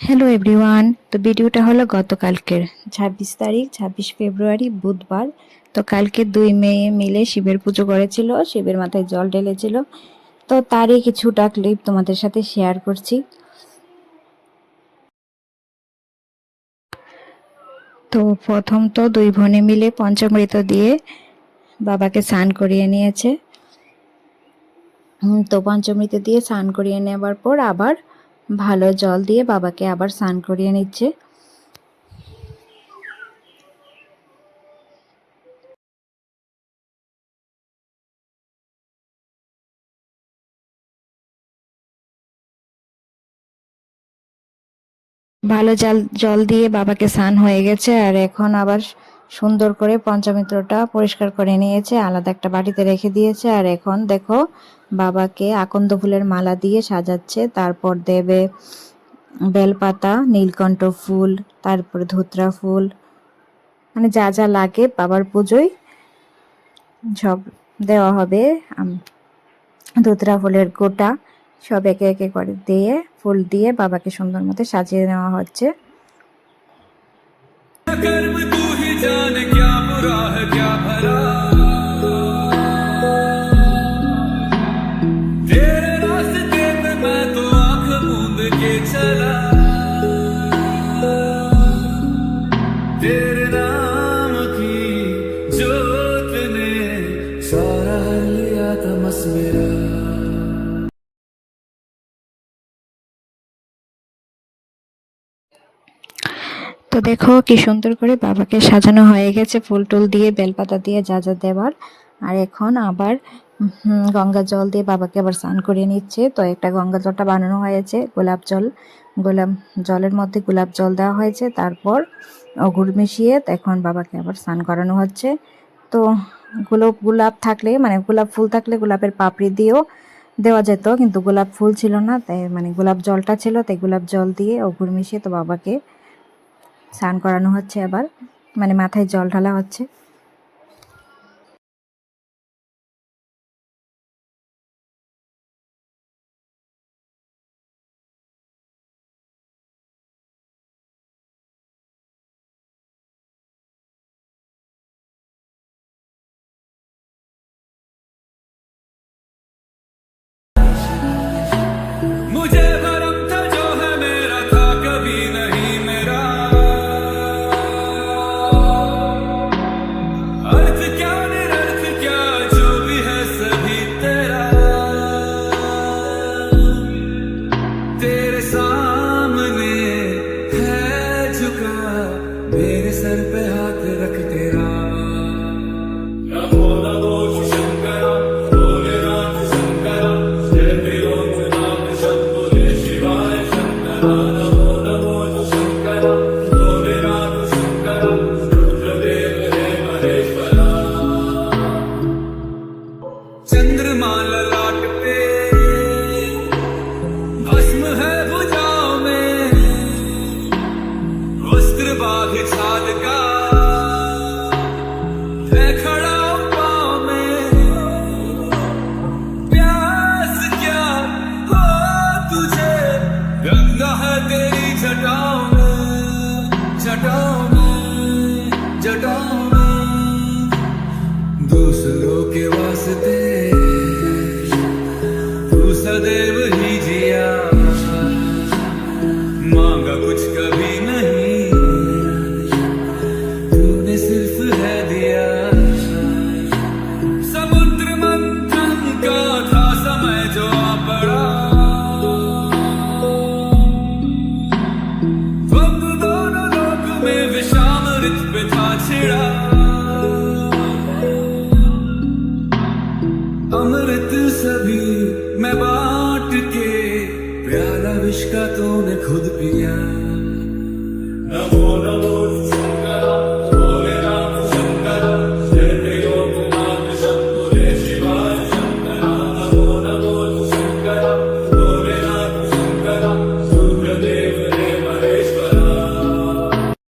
Hello everyone তো ভিডিওটা হলো গতকালকের ছাব্বিশ তারিখ, ছাব্বিশ ফেব্রুয়ারি, বুধবার। তো কালকে দুই মেয়ে মিলে শিবের পুজো করেছিল, শিবের মাথায় জল ঢেলেছিল। তো তারই কিছুটা ক্লিপ তোমাদের সাথে শেয়ার করছি। তো প্রথম তো দুই বোনে মিলে পঞ্চমৃত দিয়ে বাবাকে স্নান করিয়ে নিয়েছে। তো পঞ্চমৃত দিয়ে স্নান করিয়ে নেওয়ার পর আবার ভালো জল দিয়ে বাবাকে আবার স্নান করিয়ে নিচ্ছে। ভালো জল জল দিয়ে বাবাকে স্নান হয়ে গেছে আর এখন আবার সুন্দর করে পঞ্চমিত্রটা পরিষ্কার করে নিয়েছে, আলাদা একটা বাটিতে রেখে দিয়েছে। আর এখন দেখো, বাবাকে আকন্দ ফুলের মালা দিয়ে সাজাচ্ছে, তারপর দেবে বেলপাতা, নীলকণ্ঠ ফুল, তারপর ধুতরা ফুল। মানে যা যা লাগে বাবার পুজোয় সব দেওয়া হবে। ধুতরা ফুলের গোটা সব একে একে করে দিয়ে, ফুল দিয়ে বাবাকে সুন্দর মতো সাজিয়ে নেওয়া হচ্ছে। जान क्या बुरा है, क्या भला। तेरे रास्ते पे मैं तो आँख मूंद के चला। तेरे नाम की जोत ने सारा लिया तमस मेरा দেখো কি সুন্দর করে বাবাকে সাজানো হয়ে গেছে, ফুল টুল দিয়ে, বেলপাতা দিয়ে যা যা দেওয়ার। আর এখন আবার গঙ্গা জল দিয়ে বাবাকে আবার স্নান করিয়ে নিচ্ছে। তো একটা গঙ্গা জলটা বানানো হয়েছে, গোলাপ জল। গোলাপ জলের মধ্যে গোলাপ জল দেওয়া হয়েছে। তারপর অগুর মিশিয়ে এখন বাবাকে আবার স্নান করানো হচ্ছে। তো গোলাপ গোলাপ থাকলে মানে গোলাপ ফুল থাকলে গোলাপের পাপড়ি দিয়েও দেওয়া যেত, কিন্তু গোলাপ ফুল ছিল না। তাই মানে গোলাপ জলটা ছিল, তাই গোলাপ জল দিয়ে অগুর মিশিয়ে তো বাবাকে স্নান করানো হচ্ছে আবার মানে মাথায় জল ঢালা হচ্ছে। The occurred. अमृत सभी मैं बांट के प्यारा विष का तूने खुद पिया।